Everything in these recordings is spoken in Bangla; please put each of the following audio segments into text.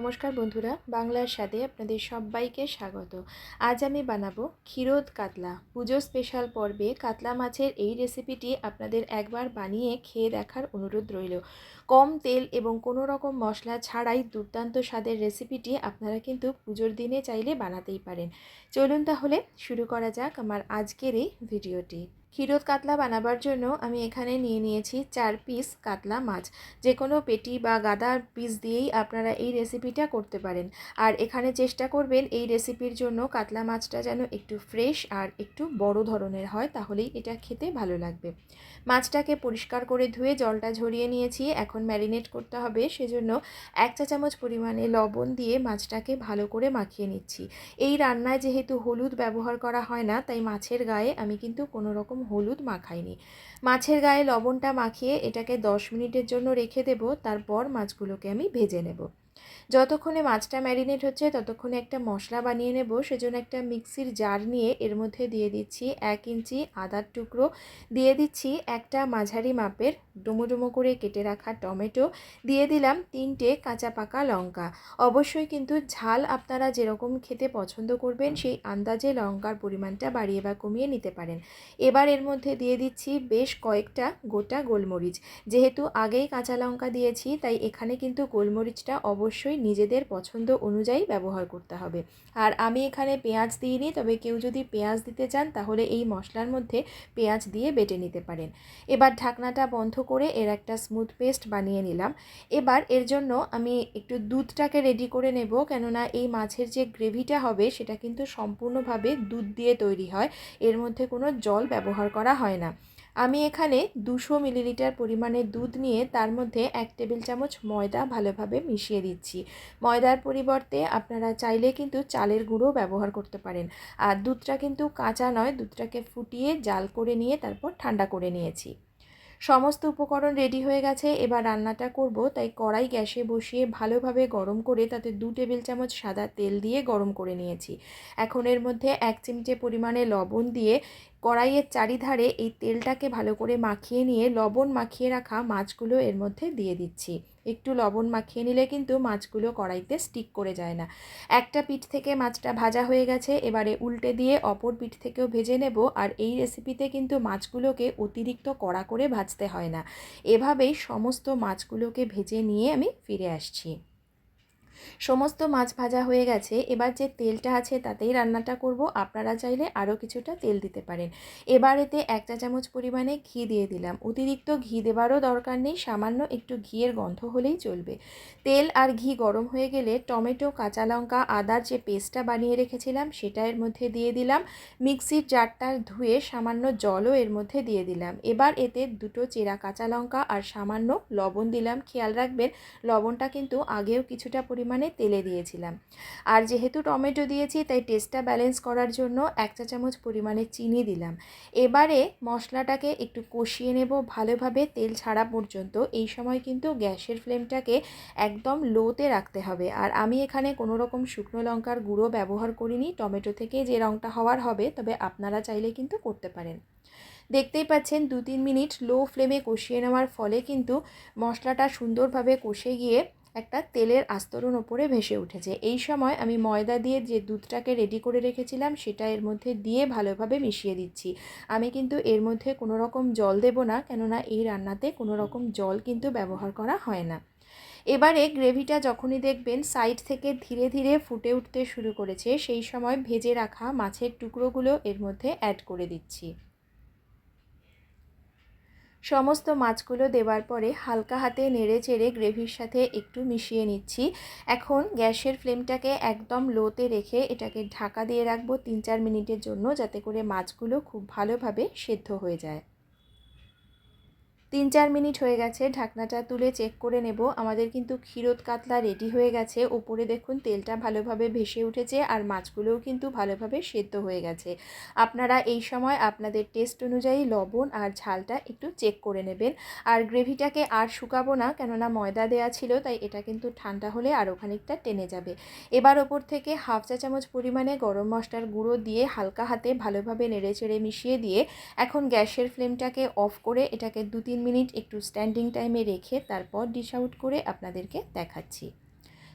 নমস্কার বন্ধুরা, বাংলার স্বাদে আপনাদের সবাইকে স্বাগত। আজ আমি বানাবো ক্ষীরোদ কাতলা। পুজো স্পেশাল পর্বে কাতলা মাছের এই রেসিপিটি আপনাদের একবার বানিয়ে খেয়ে দেখার অনুরোধ রইল। কম তেল এবং কোনো রকম মশলা ছাড়াই দুর্দান্ত স্বাদের রেসিপিটি আপনারা কিন্তু পুজোর দিনে চাইলে বানাতেই পারেন। চলুন তাহলে শুরু করা যাক আমার আজকের এই ভিডিওটি। ক্ষীরোদ কাতলা বানাবার জন্য আমি এখানে নিয়ে নিয়েছি চার পিস কাতলা মাছ। যে কোনো পেটি বা গাদার পিস দিয়েই আপনারা এই রেসিপিটা করতে পারেন। আর এখানে চেষ্টা করবেন এই রেসিপির জন্য কাতলা মাছটা যেন একটু ফ্রেশ আর একটু বড় ধরনের হয়, তাহলেই এটা খেতে ভালো লাগবে। মাছটাকে পরিষ্কার করে ধুয়ে জলটা ঝরিয়ে নিয়েছি। এখন ম্যারিনেট করতে হবে, সেজন্য এক চা চামচ পরিমাণে লবণ দিয়ে মাছটাকে ভালো করে মাখিয়ে নিচ্ছি। এই রান্নায় যেহেতু হলুদ ব্যবহার করা হয় না, তাই মাছের গায়ে আমি কিন্তু কোনো রকম হলুদ মাখাইনি। মাছের গায়ে লবণটা মাখিয়ে এটাকে দশ মিনিটের জন্য রেখে দেব, তারপর মাছগুলোকে আমি ভেজে নেব। যতক্ষণে মাছটা ম্যারিনেট হচ্ছে, ততক্ষণে একটা মশলা বানিয়ে নেব। সেজন্য একটা মিক্সির জার নিয়ে এর মধ্যে দিয়ে দিচ্ছি এক ইঞ্চি আদার টুকরো। দিয়ে দিচ্ছি একটা মাঝারি মাপের ডুমো ডুমো করে কেটে রাখা টমেটো। দিয়ে দিলাম তিনটে কাঁচা পাকা লঙ্কা। অবশ্যই কিন্তু ঝাল আপনারা যেরকম খেতে পছন্দ করবেন, সেই আন্দাজে লঙ্কার পরিমাণটা বাড়িয়ে বা কমিয়ে নিতে পারেন। এবার এর মধ্যে দিয়ে দিচ্ছি বেশ কয়েকটা গোটা গোলমরিচ। যেহেতু আগেই কাঁচা লঙ্কা দিয়েছি, তাই এখানে কিন্তু গোলমরিচটা অবশ্যই নিজেদের পছন্দ অনুযায়ী ব্যবহার করতে হবে। আর আমি এখানে পেঁয়াজ দিইনি, তবে কেউ যদি পেঁয়াজ দিতে চান, তাহলে এই মশলার মধ্যে পেঁয়াজ দিয়ে বেটে নিতে পারেন। এবার ঢাকনাটা বন্ধ করে এর একটা স্মুথ পেস্ট বানিয়ে নিলাম। এবার এর জন্য আমি একটু দুধটাকে রেডি করে নেব, কেননা এই মাছের যে গ্রেভিটা হবে, সেটা কিন্তু সম্পূর্ণভাবে দুধ দিয়ে তৈরি হয়। এর মধ্যে কোনো জল ব্যবহার করা হয় না। আমি এখানে দুশো মিলিলিটার পরিমাণে দুধ নিয়ে তার মধ্যে এক টেবিল চামচ ময়দা ভালোভাবে মিশিয়ে দিচ্ছি। ময়দার পরিবর্তে আপনারা চাইলে কিন্তু চালের গুঁড়ো ব্যবহার করতে পারেন। আর দুধটা কিন্তু কাঁচা নয়, দুধটাকে ফুটিয়ে জাল করে নিয়ে তারপর ঠান্ডা করে নিয়েছি। সমস্ত উপকরণ রেডি হয়ে গেছে, এবার রান্নাটা করব। তাই কড়াই গ্যাসে বসিয়ে ভালোভাবে গরম করে তাতে দু টেবিল চামচ সাদা তেল দিয়ে গরম করে নিয়েছি। এখন এর মধ্যে এক চিমটে পরিমাণে লবণ দিয়ে কড়াইয়ের চারিধারে এই তেলটাকে ভালো করে মাখিয়ে নিয়ে লবণ মাখিয়ে রাখা মাছগুলো এর মধ্যে দিয়ে দিচ্ছি। একটু লবণ মাখিয়ে নিলে কিন্তু মাছগুলো কড়াইতে স্টিক করে যায় না। একটা পিঠ থেকে মাছটা ভাজা হয়ে গেছে, এবারে উল্টে দিয়ে অপর পিঠ থেকেও ভেজে নেব আর এই রেসিপিতে কিন্তু মাছগুলোকে অতিরিক্ত কড়া করে ভাজতে হয় না। এভাবেই সমস্ত মাছগুলোকে ভেজে নিয়ে আমি ফিরে আসছি। সমস্ত মাছ ভাজা হয়ে গেছে। এবার যে তেলটা আছে তাতেই রান্নাটা করব। আপনারা চাইলে আরও কিছুটা তেল দিতে পারেন। এবার এতে এক চা চামচ পরিমাণে ঘি দিয়ে দিলাম। অতিরিক্ত ঘি দেবারও দরকার নেই, সামান্য একটু ঘিয়ের গন্ধ হলেই চলবে। তেল আর ঘি গরম হয়ে গেলে টমেটো, কাঁচা লঙ্কা, আদার যে পেস্টটা বানিয়ে রেখেছিলাম সেটা এর মধ্যে দিয়ে দিলাম। মিক্সির জারটা ধুয়ে সামান্য জলও এর মধ্যে দিয়ে দিলাম। এবার এতে দুটো চেরা কাঁচা লঙ্কা আর সামান্য লবণ দিলাম। খেয়াল রাখবেন, লবণটা কিন্তু আগেও কিছুটা পরিমাণে তেলে দিয়েছিলাম। আর যেহেতু টমেটো দিয়েছি, তাই টেস্টটা ব্যালেন্স করার জন্য এক চা চামচ পরিমাণে চিনি দিলাম। এবারে মশলাটাকে একটু কষিয়ে নেব ভালোভাবে তেল ছাড়া পর্যন্ত। এই সময় কিন্তু গ্যাসের ফ্লেমটাকে একদম লোতে রাখতে হবে। আর আমি এখানে কোনো রকম শুকনো লঙ্কার গুঁড়ো ব্যবহার করিনি। টমেটো থেকে যে রঙটা হওয়ার হবে, তবে আপনারা চাইলে কিন্তু করতে পারেন। দেখতেই পাচ্ছেন দু তিন মিনিট লো ফ্লেমে কষিয়ে নেওয়ার ফলে কিন্তু মশলাটা সুন্দরভাবে কষে গিয়ে একটা তেলের আস্তরণ ওপরে ভেসে উঠেছে। এই সময় আমি ময়দা দিয়ে যে দুধটাকে রেডি করে রেখেছিলাম, সেটা এর মধ্যে দিয়ে ভালোভাবে মিশিয়ে দিচ্ছি। আমি কিন্তু এর মধ্যে কোনো রকম জল দেব না, কেননা এই রান্নাতে কোনো রকম জল কিন্তু ব্যবহার করা হয় না। এবারে গ্রেভিটা যখনই দেখবেন সাইড থেকে ধীরে ধীরে ফুটে উঠতে শুরু করেছে, সেই সময় ভেজে রাখা মাছের টুকরোগুলো এর মধ্যে অ্যাড করে দিচ্ছি। সমস্ত মাছগুলো দেওয়ার পরে হালকা হাতে নেড়ে চেড়ে গ্রেভির সাথে একটু মিশিয়ে নিচ্ছি। এখন গ্যাসের ফ্লেমটাকে একদম লোতে রেখে এটাকে ঢাকা দিয়ে রাখব তিন চার মিনিটের জন্য, যাতে করে মাছগুলো খুব ভালোভাবে সেদ্ধ হয়ে যায়। তিন চার মিনিট হয়ে গেছে, ঢাকনাটা তুলে চেক করে নেব। আমাদের কিন্তু ক্ষীরোদ কাতলা রেডি হয়ে গেছে। ওপরে দেখুন, তেলটা ভালোভাবে ভেসে উঠেছে আর মাছগুলোও কিন্তু ভালোভাবে সেদ্ধ হয়ে গেছে। আপনারা এই সময় আপনাদের টেস্ট অনুযায়ী লবণ আর ঝালটা একটু চেক করে নেবেন। আর গ্রেভিটাকে আর শুকাবো না, কেননা ময়দা দেওয়া ছিল, তাই এটা কিন্তু ঠান্ডা হলে আরও খানিকটা টেনে যাবে। এবার ওপর থেকে হাফ চা চামচ পরিমাণে গরম মশলার গুঁড়ো দিয়ে হালকা হাতে ভালোভাবে নেড়ে চেড়ে মিশিয়ে দিয়ে এখন গ্যাসের ফ্লেমটাকে অফ করে এটাকে দু তিন মিনিট একটু স্ট্যান্ডিং টাইমে রেখে তারপর ডিশ আউট করে আপনাদেরকে দেখাচ্ছি।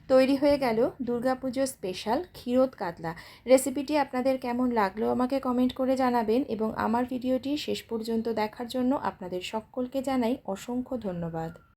তৈরি হয়ে গেল দুর্গাপুজো স্পেশাল ক্ষীরোদ কাতলা। রেসিপিটি আপনাদের কেমন লাগল আমাকে কমেন্ট করে জানাবেন এবং আমার ভিডিওটি শেষ পর্যন্ত দেখার জন্য আপনাদের সকলকে জানাই অসংখ্য ধন্যবাদ।